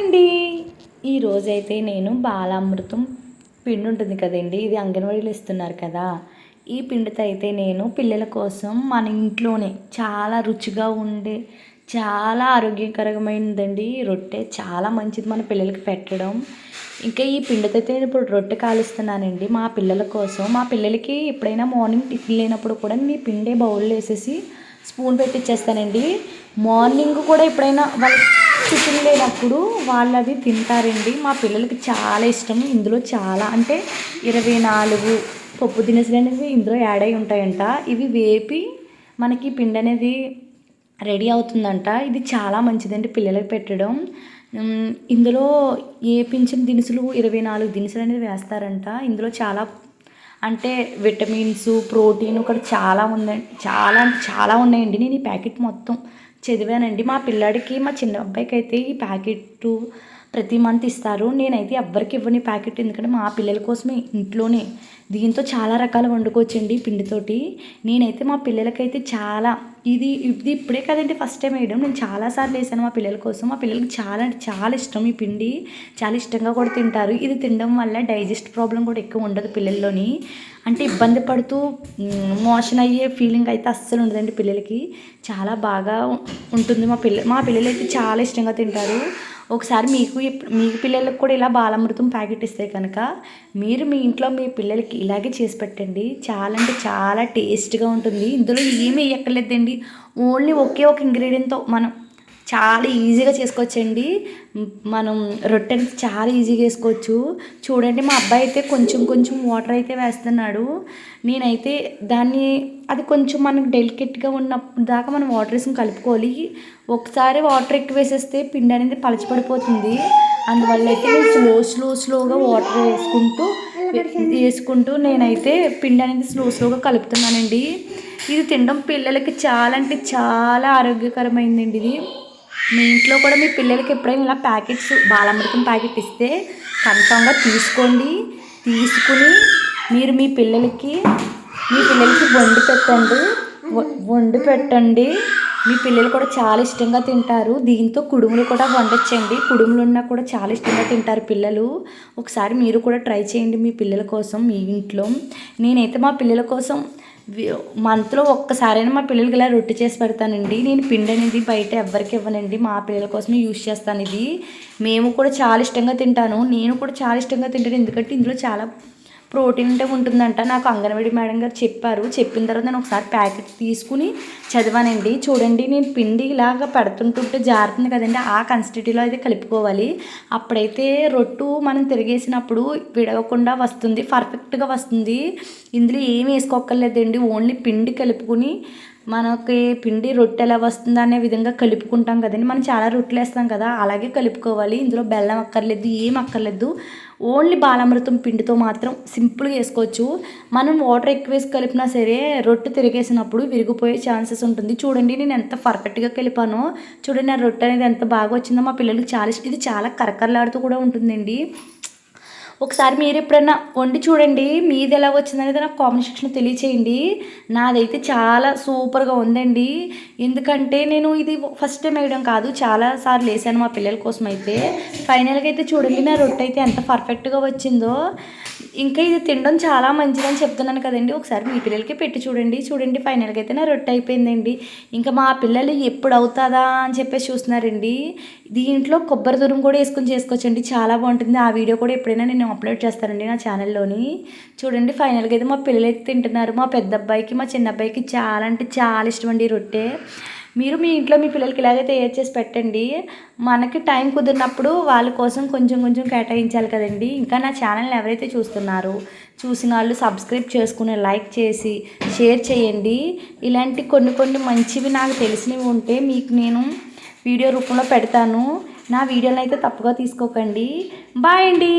అండి. ఈరోజైతే నేను బాలామృతం పిండి ఉంటుంది కదండి. ఇది అంగన్వాడీలో ఇస్తున్నారు కదా. ఈ పిండితో అయితే నేను పిల్లల కోసం మన ఇంట్లోనే చాలా రుచిగా ఉండే చాలా ఆరోగ్యకరమైనదండి. ఈ రొట్టె చాలా మంచిది మన పిల్లలకి పెట్టడం. ఇంకా ఈ పిండితో అయితే నేను ఇప్పుడు రొట్టె కాలుస్తున్నానండి. మా పిల్లల కోసం మా పిల్లలకి ఎప్పుడైనా మార్నింగ్ టిఫిన్ లేనప్పుడు కూడా మీ పిండే బౌల్లో వేసేసి స్పూన్ పెట్టిచ్చేస్తానండి మార్నింగ్ కూడా ఎప్పుడైనా వాళ్ళ టిఫిన్ లేనప్పుడు వాళ్ళు అది తింటారండి. మా పిల్లలకి చాలా ఇష్టం. ఇందులో చాలా అంటే ఇరవై నాలుగు పప్పు దినుసులు అనేవి ఇందులో యాడ్ అయి ఉంటాయంట. ఇవి వేపి మనకి పిండి అనేది రెడీ అవుతుందంట. ఇది చాలా మంచిదండి పిల్లలకి పెట్టడం. ఇందులో వేపించిన దినుసులు ఇరవై నాలుగు దినుసులు అనేది వేస్తారంట. ఇందులో చాలా అంటే విటమిన్స్ ప్రోటీన్ ఇక్కడ చాలా ఉందండి. చాలా అంటే చాలా ఉన్నాయండి. నేను ఈ ప్యాకెట్ మొత్తం చదివానండి. మా పిల్లాడికి మా చిన్న అబ్బాయికి అయితే ఈ ప్యాకెట్ ప్రతి మంత్ ఇస్తారు. నేనైతే ఎవ్వరికి ఇవ్వని ప్యాకెట్ ఎందుకంటే మా పిల్లల కోసమే ఇంట్లోనే. దీంతో చాలా రకాలు వండుకోవచ్చండి ఈ పిండితోటి. నేనైతే మా పిల్లలకైతే చాలా ఇది ఇది ఇప్పుడే కదండి ఫస్ట్ టైం వేయడం. నేను చాలాసార్లు వేసాను మా పిల్లల కోసం. మా పిల్లలకి చాలా అంటే చాలా ఇష్టం ఈ పిండి. చాలా ఇష్టంగా కూడా తింటారు. ఇది తినడం వల్ల డైజెస్ట్ ప్రాబ్లం కూడా ఎక్కువ ఉండదు పిల్లల్లోని. అంటే ఇబ్బంది పడుతూ మోషన్ అయ్యే ఫీలింగ్ అయితే అస్సలు ఉండదండి పిల్లలకి. చాలా బాగా ఉంటుంది మా పిల్ల మా పిల్లలైతే చాలా ఇష్టంగా తింటారు. ఒకసారి మీకు మీ పిల్లలకు కూడా ఇలా బాలామృతం ప్యాకెట్ ఇస్తే కనుక మీరు మీ ఇంట్లో మీ పిల్లలకి ఇలాగే చేసి పెట్టండి. చాలా అంటే చాలా టేస్ట్గా ఉంటుంది. ఇందులో ఏమి వేయక్కర్లేదండి. ఓన్లీ ఒకే ఒక ఇంగ్రీడియంట్తో మనం చాలా ఈజీగా చేసుకోవచ్చండి. మనం రొట్టె అనేది చాలా ఈజీగా వేసుకోవచ్చు. చూడండి మా అబ్బాయి అయితే కొంచెం కొంచెం వాటర్ అయితే వేస్తున్నాడు. నేనైతే దాన్ని అది కొంచెం మనకు డెలికేట్గా ఉన్నప్పుడు దాకా మనం వాటర్ వేసుకుని కలుపుకోవాలి. ఒకసారి వాటర్ ఎక్కువ వేసేస్తే పిండి అనేది పలచబడిపోతుంది. అందువల్ల అయితే నేను స్లో స్లో స్లోగా వాటర్ వేసుకుంటూ వేసుకుంటూ నేనైతే పిండి అనేది స్లో స్లోగా కలుపుతున్నానండి. ఇది తినడం పిల్లలకి చాలా అంటే చాలా ఆరోగ్యకరమైందండి ఇది. మీ ఇంట్లో కూడా మీ పిల్లలకి ఎప్పుడైనా ఇలా ప్యాకెట్స్ బాలామృతం ప్యాకెట్ ఇస్తే కన్ఫామ్గా తీసుకోండి. తీసుకుని మీరు మీ పిల్లలకి మీ పిల్లలకి వండి పెట్టండి. వ- వండి పెట్టండి. మీ పిల్లలు కూడా చాలా ఇష్టంగా తింటారు. దీంతో కుడుములు కూడా వండొచ్చండి. కుడుములు ఉన్నా కూడా చాలా ఇష్టంగా తింటారు పిల్లలు. ఒకసారి మీరు కూడా ట్రై చేయండి మీ పిల్లల కోసం మీ ఇంట్లో. నేనైతే మా పిల్లల కోసం మంత్లో ఒక్కసారైనా మా పిల్లలకి ఇలా రొట్టె చేసి పెడతానండి. నేను పిండి అనేది బయట ఎవ్వరికి ఇవ్వనండి. మా పిల్లల కోసమే యూజ్ చేస్తాను ఇది. మేము కూడా చాలా ఇష్టంగా తింటాను. నేను కూడా చాలా ఇష్టంగా తింటాను. ఎందుకంటే ఇందులో చాలా ప్రోటీన్ ఉంటే ఉంటుందంట. నాకు అంగన్వాడీ మేడం గారు చెప్పారు. చెప్పిన తర్వాత నేను ఒకసారి ప్యాకెట్ తీసుకుని చదివానండి. చూడండి నేను పిండి ఇలాగ పెడుతుంటుంటే జారుతుంది కదండి. ఆ కన్స్టిట్యూలో అయితే కలుపుకోవాలి. అప్పుడైతే రొట్టు మనం తిరిగేసినప్పుడు విడవకుండా వస్తుంది. పర్ఫెక్ట్గా వస్తుంది. ఇందులో ఏమి వేసుకోక్కర్లేదండి. ఓన్లీ పిండి కలుపుకుని మనకి పిండి రొట్టె ఎలా వస్తుందో అనే విధంగా కలుపుకుంటాం కదండి. మనం చాలా రొట్టెలు వేస్తాం కదా అలాగే కలుపుకోవాలి. ఇందులో బెల్లం అక్కర్లేదు ఏం అక్కర్లేదు. ఓన్లీ బాలామృతం పిండితో మాత్రం సింపుల్గా వేసుకోవచ్చు. మనం వాటర్ ఎక్కువ వేసి కలిపినా సరే రొట్టె తిరిగేసినప్పుడు విరిగిపోయే ఛాన్సెస్ ఉంటుంది. చూడండి నేను ఎంత పర్ఫెక్ట్గా కలిపానో. చూడండి నా రొట్టె అనేది ఎంత బాగా వచ్చిందో. మా పిల్లలకి చాలా ఇష్టం. ఇది చాలా కరకరలాడుతూ కూడా ఉంటుందండి. ఒకసారి మీరు ఎప్పుడైనా వండి చూడండి మీది ఎలా వచ్చిందనేది నాకు కామెంట్ సెక్షన్లో తెలియచేయండి. నాదైతే చాలా సూపర్గా ఉందండి. ఎందుకంటే నేను ఇది ఫస్ట్ టైం వేయడం కాదు చాలా సార్లు వేసాను మా పిల్లల కోసం అయితే. ఫైనల్గా అయితే చూడండి నా రొట్టె అయితే ఎంత పర్ఫెక్ట్గా వచ్చిందో. ఇంకా ఇది తినడం చాలా మంచిదని చెప్తున్నాను కదండి. ఒకసారి మీ పిల్లలకి పెట్టి చూడండి చూడండి ఫైనల్గా అయితే నా రొట్టె అయిపోయిందండి. ఇంకా మా పిల్లలు ఎప్పుడు అవుతుందా అని చెప్పేసి చూస్తున్నారండి. దీంట్లో కొబ్బరి తురుము కూడా వేసుకొని చేసుకోవచ్చండి చాలా బాగుంటుంది. ఆ వీడియో కూడా ఎప్పుడైనా నేను అప్లోడ్ చేస్తానండి నా ఛానల్లోని. చూడండి ఫైనల్గా అయితే మా పిల్లలు అయితే తింటున్నారు. మా పెద్ద అబ్బాయికి మా చిన్న అబ్బాయికి చాలా అంటే చాలా ఇష్టం అండి ఈ రొట్టె. మీరు మీ ఇంట్లో మీ పిల్లలకి ఇలాగే తయారు చేసి పెట్టండి. మనకి టైం కుదిరినప్పుడు వాళ్ళ కోసం కొంచెం కొంచెం కేటాయించాలి కదండి. ఇంకా నా ఛానల్ని ఎవరైతే చూస్తున్నారో చూసిన వాళ్ళు సబ్స్క్రైబ్ చేసుకుని లైక్ చేసి షేర్ చేయండి. ఇలాంటి కొన్ని కొన్ని మంచివి నాకు తెలిసినవి ఉంటే మీకు నేను వీడియో రూపంలో పెడతాను. నా వీడియోని అయితే తప్పుగా తీసుకోకండి. బాయ్ అండి.